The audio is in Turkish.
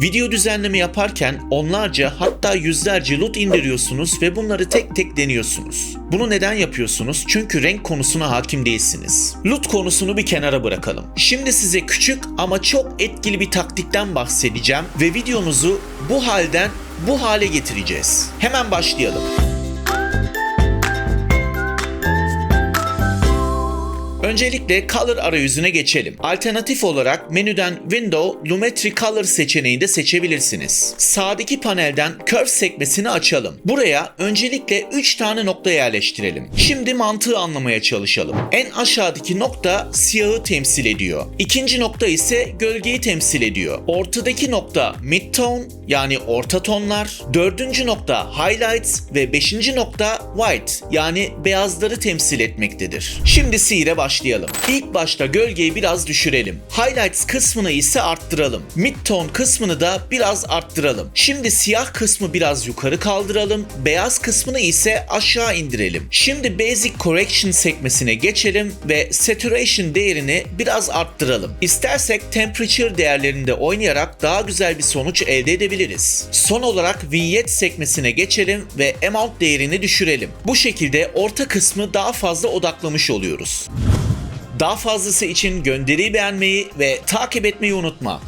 Video düzenleme yaparken onlarca hatta yüzlerce loot indiriyorsunuz ve bunları tek tek deniyorsunuz. Bunu neden yapıyorsunuz? Çünkü renk konusuna hakim değilsiniz. Loot konusunu bir kenara bırakalım. Şimdi size küçük ama çok etkili bir taktikten bahsedeceğim ve videomuzu bu halden bu hale getireceğiz. Hemen başlayalım. Öncelikle Color arayüzüne geçelim. Alternatif olarak menüden Window Lumetri Color seçeneğini de seçebilirsiniz. Sağdaki panelden Curve sekmesini açalım. Buraya öncelikle 3 tane nokta yerleştirelim. Şimdi mantığı anlamaya çalışalım. En aşağıdaki nokta siyahı temsil ediyor. İkinci nokta ise gölgeyi temsil ediyor. Ortadaki nokta midtone yani orta tonlar. Dördüncü nokta highlights ve beşinci nokta white yani beyazları temsil etmektedir. Şimdi sihire başlayalım. İlk başta gölgeyi biraz düşürelim. Highlights kısmını ise arttıralım. Midtone kısmını da biraz arttıralım. Şimdi siyah kısmı biraz yukarı kaldıralım. Beyaz kısmını ise aşağı indirelim. Şimdi Basic Correction sekmesine geçelim ve Saturation değerini biraz arttıralım. İstersek Temperature değerlerinde oynayarak daha güzel bir sonuç elde edebiliriz. Son olarak Vignette sekmesine geçelim ve Amount değerini düşürelim. Bu şekilde orta kısmı daha fazla odaklamış oluyoruz. Daha fazlası için gönderiyi beğenmeyi ve takip etmeyi unutma.